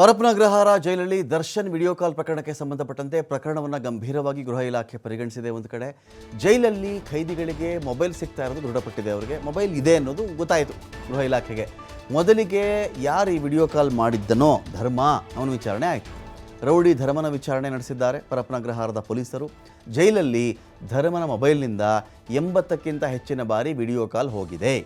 ಪರಪ್ಪನಗ್ರಹಾರ ಜೈಲಲ್ಲಿ Darshan video call ಪ್ರಕರಣಕ್ಕೆ ಸಂಬಂಧಪಟ್ಟಂತೆ ಪ್ರಕರಣವನ್ನು ಗಂಭೀರವಾಗಿ ಗೃಹ ಇಲಾಖೆ ಪರಿಗಣಿಸಿದೆ ಒಂದು ಕಡೆ. ಜೈಲಲ್ಲಿ ಖೈದಿಗಳಿಗೆ ಮೊಬೈಲ್ ಸಿಗ್ತಾ ಇರೋದು ದೃಢಪಟ್ಟಿದೆ ಅವರಿಗೆ. ಮೊಬೈಲ್ ಇದೆ ಅನ್ನೋದು ಗೊತ್ತಾಯಿತು ಗೃಹ ಇಲಾಖೆಗೆ. ಮೊದಲಿಗೆ ಯಾರು ಈ ವಿಡಿಯೋ ಕಾಲ್ ಮಾಡಿದ್ದನೋ ಧರ್ಮ, ಅವನ ವಿಚಾರಣೆ ಆಯಿತು. ರೌಡಿ ಧರ್ಮನ ವಿಚಾರಣೆ ನಡೆಸಿದ್ದಾರೆ ಪರಪ್ಪನಗ್ರಹಾರದ ಪೊಲೀಸರು. ಜೈಲಲ್ಲಿ ಧರ್ಮನ ಮೊಬೈಲ್ನಿಂದ ಎಂಬತ್ತಕ್ಕಿಂತ ಹೆಚ್ಚಿನ ಬಾರಿ ವಿಡಿಯೋ ಕಾಲ್ ಹೋಗಿದೆ.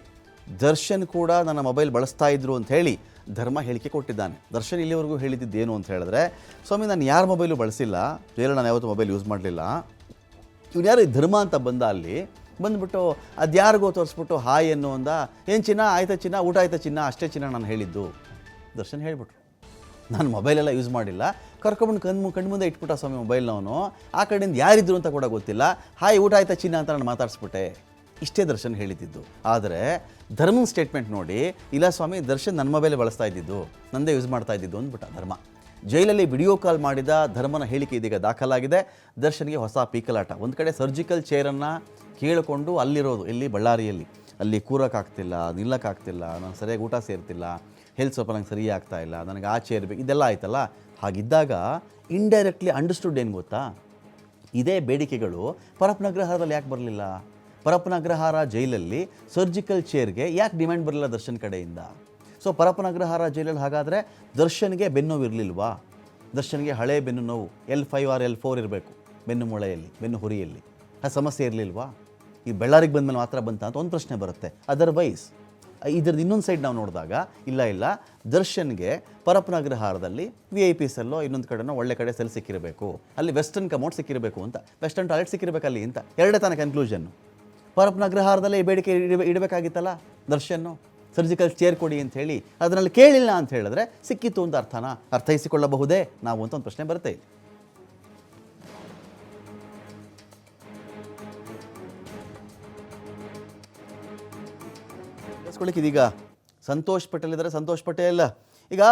ದರ್ಶನ್ ಕೂಡ ನನ್ನ ಮೊಬೈಲ್ ಬಳಸ್ತಾ ಇದ್ರು ಅಂತ ಹೇಳಿ ಧರ್ಮ ಹೇಳಿಕೆ ಕೊಟ್ಟಿದ್ದಾನೆ. ದರ್ಶನ್ ಇಲ್ಲಿವರೆಗೂ ಹೇಳಿದ್ದೇನು ಅಂತ ಹೇಳಿದ್ರೆ, ಸ್ವಾಮಿ, ನಾನು ಯಾರ ಮೊಬೈಲು ಬಳಸಿಲ್ಲ? ಬೇರೆ ನಾನು ಯಾವತ್ತೂ ಮೊಬೈಲ್ ಯೂಸ್ ಮಾಡಲಿಲ್ಲ. ಇವ್ರು ಯಾರು ಧರ್ಮ ಅಂತ ಬಂದ ಅಲ್ಲಿ, ಬಂದ್ಬಿಟ್ಟು ಅದ್ಯಾರಿಗೋ ತೋರಿಸ್ಬಿಟ್ಟು ಹಾಯ್ ಎನ್ನು ಅಂದ ಏನು ಚಿನ್ನ, ಆಯ್ತಾ ಚಿನ್ನ, ಊಟ ಆಯ್ತಾ ಚಿನ್ನ, ಅಷ್ಟೇ ಚಿನ್ನ ನಾನು ಹೇಳಿದ್ದು. ದರ್ಶನ್ ಹೇಳಿಬಿಟ್ರು. ನಾನು ಮೊಬೈಲೆಲ್ಲ ಯೂಸ್ ಮಾಡಿಲ್ಲ. ಕರ್ಕೊಂಬಂದು ಕಣ್ಣು ಮುಂದೆ ಇಟ್ಬಿಟ್ಟ ಸ್ವಾಮಿ ಮೊಬೈಲ್ನವನು. ಆ ಕಡೆಯಿಂದ ಯಾರಿದ್ರು ಅಂತ ಕೂಡ ಗೊತ್ತಿಲ್ಲ. ಹಾಯ್, ಊಟ ಆಯ್ತಾ ಚಿನ್ನ ಅಂತ ನಾನು ಮಾತಾಡಿಸ್ಬಿಟ್ಟೆ. ಇಷ್ಟೇ ದರ್ಶನ್ ಹೇಳಿದ್ದಿದ್ದು ಆದರೆ ಧರ್ಮನ್ ಸ್ಟೇಟ್ಮೆಂಟ್ ನೋಡಿ, ಇಲ್ಲ ಸ್ವಾಮಿ, ದರ್ಶನ್ ನನ್ನ ಮೊಬೈಲ್ ಬಳಸ್ತಾ ಇದ್ದಿದ್ದು, ನಂದೇ ಯೂಸ್ ಮಾಡ್ತಾ ಇದ್ದಿದ್ದು ಅಂದ್ಬಿಟ್ಟ ಧರ್ಮ. ಜೈಲಲ್ಲಿ ವಿಡಿಯೋ ಕಾಲ್ ಮಾಡಿದ ಧರ್ಮನ ಹೇಳಿಕೆ ಇದೀಗ ದಾಖಲಾಗಿದೆ. ದರ್ಶನ್ಗೆ ಹೊಸ ಪೀಕಲಾಟ. ಒಂದು ಕಡೆ ಸರ್ಜಿಕಲ್ ಚೇರನ್ನು ಕೇಳಿಕೊಂಡು ಅಲ್ಲಿರೋದು, ಇಲ್ಲಿ ಬಳ್ಳಾರಿಯಲ್ಲಿ. ಅಲ್ಲಿ ಕೂರೋಕ್ಕಾಗ್ತಿಲ್ಲ ನಿಲ್ಲಕ್ಕಾಗ್ತಿಲ್ಲ ನಾನು ಸರಿಯಾಗಿ ಊಟ ಸೇರ್ತಿಲ್ಲ ಹೆಲ್ತ್ ಸ್ವಲ್ಪ ನಂಗೆ ಸರಿ ಆಗ್ತಾ ಇಲ್ಲ, ನನಗೆ ಆ ಚೇರ್ ಬೇಕು, ಇದೆಲ್ಲ ಆಯ್ತಲ್ಲ? ಹಾಗಿದ್ದಾಗ ಇಂಡೈರೆಕ್ಟ್ಲಿ ಅಂಡರ್ಸ್ಟುಡ್ ಏನು ಗೊತ್ತಾ? ಇದೇ ಬೇಡಿಕೆಗಳು ಪರಪ್ನಗ್ರಹದಲ್ಲಿ ಯಾಕೆ ಬರಲಿಲ್ಲ? ಪರಪ್ಪನಗ್ರಹಾರ ಜೈಲಲ್ಲಿ ಸರ್ಜಿಕಲ್ ಚೇರ್ಗೆ ಯಾಕೆ ಡಿಮ್ಯಾಂಡ್ ಬರಲಿಲ್ಲ ದರ್ಶನ್ ಕಡೆಯಿಂದ? ಸೊ ಪರಪ್ಪನಗ್ರಹಾರ ಜೈಲಲ್ಲಿ ಹಾಗಾದರೆ ದರ್ಶನ್ಗೆ ಬೆನ್ನು ಇರಲಿಲ್ವಾ? ದರ್ಶನ್ಗೆ ಹಳೆ ಬೆನ್ನು ನೋವು, L five or, L four ಇರಬೇಕು, ಬೆನ್ನು ಮೊಳೆಯಲ್ಲಿ, ಬೆನ್ನು ಹುರಿಯಲ್ಲಿ. ಆ ಸಮಸ್ಯೆ ಇರಲಿಲ್ವಾ? ಈ ಬೆಳ್ಳಾರಿಗೆ ಬಂದ ಮೇಲೆ ಮಾತ್ರ ಬಂತ ಅಂತ ಒಂದು ಪ್ರಶ್ನೆ ಬರುತ್ತೆ. ಅದರ್ವೈಸ್ ಇದ್ರದ್ದು ಇನ್ನೊಂದು ಸೈಡ್ ನಾವು ನೋಡಿದಾಗ, ಇಲ್ಲ ಇಲ್ಲ, ದರ್ಶನ್ಗೆ ಪರಪನಗ್ರಹಾರದಲ್ಲಿ ವಿ ಐ ಪಿ ಸೆಲ್ಲೋ ಇನ್ನೊಂದು ಕಡೆನೋ ಒಳ್ಳೆ ಕಡೆ ಸೆಲ್ ಸಿಕ್ಕಿರಬೇಕು. ಅಲ್ಲಿ ವೆಸ್ಟರ್ನ್ ಕಮೌಂಟ್ ಸಿಕ್ಕಿರಬೇಕು ಅಂತ ವೆಸ್ಟರ್ನ್ ಟಾಯ್ಲೆಟ್ ಸಿಕ್ಕಿರಬೇಕಲ್ಲಿ ಅಂತ, ಎರಡೇ ತಾನೇ ಕನ್ಕ್ಲೂಷನ್ನು ಪರಪ್ಪನಗ್ರಹಾರದಲ್ಲೇ ಅಗ್ರಹಾರದಲ್ಲೇ ಬೇಡಿಕೆ ಇಡ ಇಡಬೇಕಾಗಿತ್ತಲ್ಲ? ದರ್ಶನ್ನು ಸರ್ಜಿಕಲ್ ಚೇರ್ ಕೊಡಿ ಅಂತ ಹೇಳಿ ಅದರಲ್ಲಿ ಕೇಳಿಲ್ಲ ಅಂತ ಹೇಳಿದ್ರೆ ಸಿಕ್ಕಿತ್ತು ಅಂತ ಅರ್ಥನ. ಅರ್ಥೈಸಿಕೊಳ್ಳಬಹುದೇ? ನಾವು ಅಂತ ಒಂದು ಪ್ರಶ್ನೆ ಬರುತ್ತೆ ಇಲ್ಲಿ. ಇದೀಗ ಸಂತೋಷ್ ಪಟೇಲ್ ಇದ್ದಾರೆ. ಸಂತೋಷ್ ಪಟೇಲ್ ಈಗ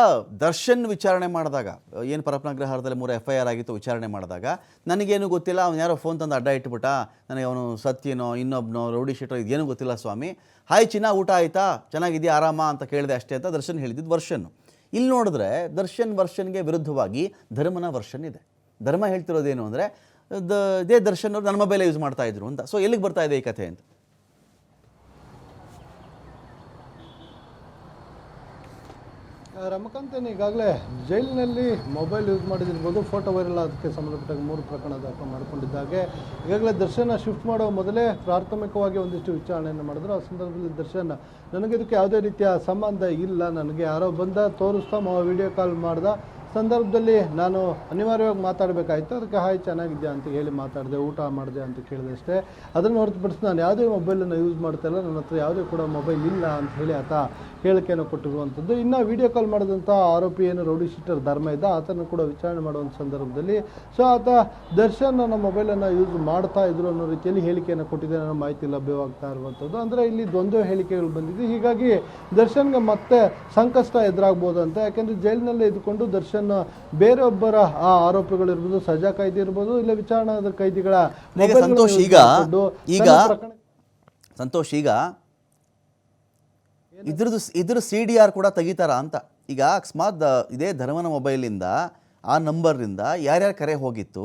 ದರ್ಶನ್ ವಿಚಾರಣೆ ಮಾಡಿದಾಗ, ಏನು ಪರಪನಗ್ರಹಾರದಲ್ಲಿ ಮೂರು ಎಫ್ ಐ ಆರ್ ಆಗಿತ್ತು ವಿಚಾರಣೆ ಮಾಡಿದಾಗ, ನನಗೇನು ಗೊತ್ತಿಲ್ಲ, ಅವ್ನು ಯಾರೋ ಫೋನ್ ತಂದು ಅಡ್ಡ ಇಟ್ಬಿಟ್ಟ, ನನಗೆ ಅವನು ಸತ್ಯನೋ ಇನ್ನೊಬ್ಬನೋ ರೌಡಿ ಶೀಟೋ ಇದೇನು ಗೊತ್ತಿಲ್ಲ ಸ್ವಾಮಿ. ಹಾಯ್ ಚಿನ್ನ, ಊಟ ಆಯ್ತಾ? ಚೆನ್ನಾಗಿದೆಯಾ, ಆರಾಮ ಅಂತ ಕೇಳಿದೆ ಅಷ್ಟೇ ಅಂತ ದರ್ಶನ್ ಹೇಳಿದ್ದು ವರ್ಷನ್ ಇಲ್ಲಿ ನೋಡಿದ್ರೆ ದರ್ಶನ್ ವರ್ಷನ್ಗೆ ವಿರುದ್ಧವಾಗಿ ಧರ್ಮನ ವರ್ಷನ್ ಇದೆ. ಧರ್ಮ ಹೇಳ್ತಿರೋದೇನು ಅಂದರೆ, ದೇ ದರ್ಶನ್ ಅವರು ನನ್ನ ಮೊಬೈಲೇ ಯೂಸ್ ಮಾಡ್ತಾ ಇದ್ರು ಅಂತ. ಸೊ ಎಲ್ಲಿಗೆ ಬರ್ತಾ ಇದೆ ಈ ಕಥೆ ಅಂತ? ರಮಕಾಂತ್ ಈಗಾಗಲೇ ಜೈಲಿನಲ್ಲಿ ಮೊಬೈಲ್ ಯೂಸ್ ಮಾಡಿದಿರ್ಬೋದು ಫೋಟೋ ವೈರಲ್ ಅದಕ್ಕೆ ಸಂಬಂಧಪಟ್ಟ ಮೂರು ಪ್ರಕರಣ ದಾಖಲು ಮಾಡಿಕೊಂಡಿದ್ದಾಗೆ ಈಗಾಗಲೇ ದರ್ಶನ ಶಿಫ್ಟ್ ಮಾಡೋ ಮೊದಲೇ ಪ್ರಾಥಮಿಕವಾಗಿ ಒಂದಿಷ್ಟು ವಿಚಾರಣೆಯನ್ನು ಮಾಡಿದ್ರು. ಆ ಸಂದರ್ಭದಲ್ಲಿ ದರ್ಶನ್, ನನಗೆ ಇದಕ್ಕೆ ಯಾವುದೇ ರೀತಿಯ ಸಂಬಂಧ ಇಲ್ಲ, ನನಗೆ ಯಾರೋ ಬಂದ, ತೋರಿಸ್ತಾ ವಿಡಿಯೋ ಕಾಲ್ ಮಾಡ್ದ ಸಂದರ್ಭದಲ್ಲಿ ನಾನು ಅನಿವಾರ್ಯವಾಗಿ ಮಾತಾಡಬೇಕಾಯ್ತು. ಅದಕ್ಕೆ, ಹಾಯ್, ಚೆನ್ನಾಗಿದ್ಯಾ? ಅಂತ ಹೇಳಿ ಮಾತಾಡಿದೆ, ಊಟ ಮಾಡಿದೆ ಅಂತ ಕೇಳಿದೆ ಅಷ್ಟೇ ಅದನ್ನು ಹೊರತುಪಡಿಸಿ ನಾನು ಯಾವುದೇ ಮೊಬೈಲನ್ನು ಯೂಸ್ ಮಾಡ್ತಾ ಇಲ್ಲ. ನನ್ನ ಹತ್ರ ಯಾವುದೇ ಕೂಡ ಮೊಬೈಲ್ ಇಲ್ಲ ಅಂತ ಹೇಳಿ ಆತ ಹೇಳಿಕೆಯನ್ನು ಕೊಟ್ಟಿರುವಂಥದ್ದು. ಇನ್ನು ವಿಡಿಯೋ ಕಾಲ್ ಮಾಡಿದಂಥ ಆರೋಪಿ ಏನು ರೌಡಿ ಶೀಟರ್ ಧರ್ಮ ಇದ್ದ ಆತನ ಕೂಡ ವಿಚಾರಣೆ ಮಾಡುವಂಥ ಸಂದರ್ಭದಲ್ಲಿ. ಸೊ, ಆತ ದರ್ಶನ್ ನನ್ನ ಮೊಬೈಲನ್ನು ಯೂಸ್ ಮಾಡ್ತಾ ಇದ್ರು ಅನ್ನೋ ರೀತಿಯಲ್ಲಿ ಹೇಳಿಕೆಯನ್ನು ಕೊಟ್ಟಿದೆ ಅನ್ನೋ ಮಾಹಿತಿ ಲಭ್ಯವಾಗ್ತಾ ಇರುವಂಥದ್ದು. ಅಂದರೆ ಇಲ್ಲಿ ದ್ವಂದ್ವ ಹೇಳಿಕೆಗಳು ಬಂದಿದೆ. ಹೀಗಾಗಿ ದರ್ಶನ್ಗೆ ಮತ್ತೆ ಸಂಕಷ್ಟ ಎದುರಾಗ್ಬೋದು ಅಂತ. ಯಾಕೆಂದ್ರೆ ಜೈಲಿನಲ್ಲೇ ಇದ್ದುಕೊಂಡು ದರ್ಶನ್ ಬೇರೊಬ್ಬರ ಆ ಆರೋಪಿಗಳಿರ್ಬೋದು ಸಜಾ ಕೈದಿ ಇರ್ಬೋದು ಇಲ್ಲ ವಿಚಾರಣಾ ಕೈದಿಗಳ ಸಂತೋಷ್ ಈಗ ಈಗ ಸಂತೋಷ್ ಈಗ ಇದ್ರದ್ದು ಇದ್ರ ಸಿ ಡಿ ಆರ್ ಕೂಡ ತೆಗಿತಾರ ಅಂತ. ಈಗ ಅಕಸ್ಮಾತ್ ಇದೇ ಧರ್ಮನ ಮೊಬೈಲಿಂದ ಆ ನಂಬರ್ನಿಂದ ಯಾರ್ಯಾರು ಕರೆ ಹೋಗಿತ್ತು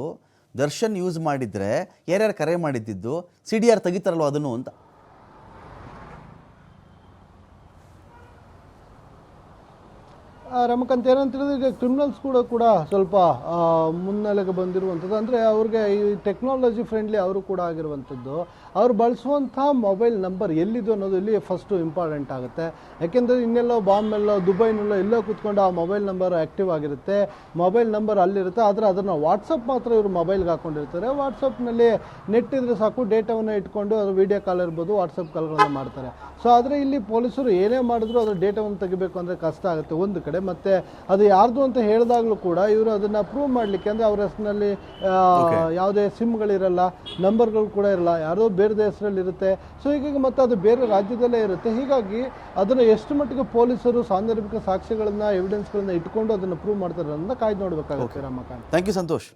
ದರ್ಶನ್ ಯೂಸ್ ಮಾಡಿದ್ರೆ ಯಾರ್ಯಾರು ಕರೆ ಮಾಡಿದ್ದಿದ್ದು ಸಿ ಡಿ ಆರ್ ತೆಗಿತಾರಲ್ವ ಅದನ್ನು ಅಂತ. ರಮಕಾಂತ್, ಏನಂತ ಹೇಳಿದ್ರೆ ಈಗ ಕ್ರಿಮಿನಲ್ಸ್ ಕೂಡ ಕೂಡ ಸ್ವಲ್ಪ ಮುನ್ನೆಲೆಗೆ ಬಂದಿರುವಂಥದ್ದು. ಅಂದರೆ ಅವ್ರಿಗೆ ಈ ಟೆಕ್ನಾಲಜಿ ಫ್ರೆಂಡ್ಲಿ ಅವರು ಕೂಡ ಆಗಿರುವಂಥದ್ದು. ಅವ್ರು ಬಳಸುವಂಥ ಮೊಬೈಲ್ ನಂಬರ್ ಎಲ್ಲಿದು ಅನ್ನೋದು ಇಲ್ಲಿ ಫಸ್ಟು ಇಂಪಾರ್ಟೆಂಟ್ ಆಗುತ್ತೆ. ಯಾಕೆಂದರೆ ಇನ್ನೆಲ್ಲೋ ಬಾಂಬೆಲ್ಲೋ ದುಬೈನಲ್ಲೋ ಎಲ್ಲೋ ಕೂತ್ಕೊಂಡು ಆ ಮೊಬೈಲ್ ನಂಬರ್ ಆ್ಯಕ್ಟಿವ್ ಆಗಿರುತ್ತೆ. ಮೊಬೈಲ್ ನಂಬರ್ ಅಲ್ಲಿರುತ್ತೆ. ಆದರೆ ಅದನ್ನು ವಾಟ್ಸಪ್ ಮಾತ್ರ ಇವರು ಮೊಬೈಲ್ಗೆ ಹಾಕೊಂಡಿರ್ತಾರೆ. ವಾಟ್ಸಪ್ನಲ್ಲಿ ನೆಟ್ ಇದ್ರೆ ಸಾಕು ಡೇಟಾವನ್ನು ಇಟ್ಕೊಂಡು ಅದು ವೀಡಿಯೋ ಕಾಲ್ ಇರ್ಬೋದು ವಾಟ್ಸಪ್ ಕಾಲ್ಗಳನ್ನು ಮಾಡ್ತಾರೆ. ಸೊ ಆದರೆ ಇಲ್ಲಿ ಪೊಲೀಸರು ಏನೇ ಮಾಡಿದ್ರು ಅದರ ಡೇಟಾವನ್ನು ತೆಗಿಬೇಕು ಅಂದರೆ ಕಷ್ಟ ಆಗುತ್ತೆ. ಒಂದು ಕಡೆ ಮತ್ತು ಅದು ಯಾರ್ದು ಅಂತ ಹೇಳಿದಾಗಲೂ ಕೂಡ ಇವರು ಅದನ್ನು ಪ್ರೂವ್ ಮಾಡಲಿಕ್ಕೆ ಅಂದರೆ ಅವ್ರ ಹೆಸರಿನಲ್ಲಿ ಯಾವುದೇ ಸಿಮ್ಗಳಿರಲ್ಲ ನಂಬರ್ಗಳು ಕೂಡ ಇರಲ್ಲ ಯಾರೋ ಬೇರೆ ದೇಶದಲ್ಲಿ ಇರುತ್ತೆ. ಸೊ ಹೀಗಾಗಿ ಮತ್ತೆ ಅದು ಬೇರೆ ರಾಜ್ಯದಲ್ಲೇ ಇರುತ್ತೆ. ಹೀಗಾಗಿ ಅದನ್ನು ಎಷ್ಟು ಮಟ್ಟಿಗೆ ಪೊಲೀಸರು ಸಾಂದರ್ಭಿಕ ಸಾಕ್ಷ್ಯಗಳನ್ನು ಎವಿಡೆನ್ಸ್ಗಳನ್ನ ಇಟ್ಕೊಂಡು ಅದನ್ನು ಪ್ರೂವ್ ಮಾಡ್ತಾರೆ ಅನ್ನೋದನ್ನ ಕಾಯ್ದು ನೋಡಬೇಕಾಗುತ್ತೆ ರಾಮಕಾಂತ್. Thank you Santosh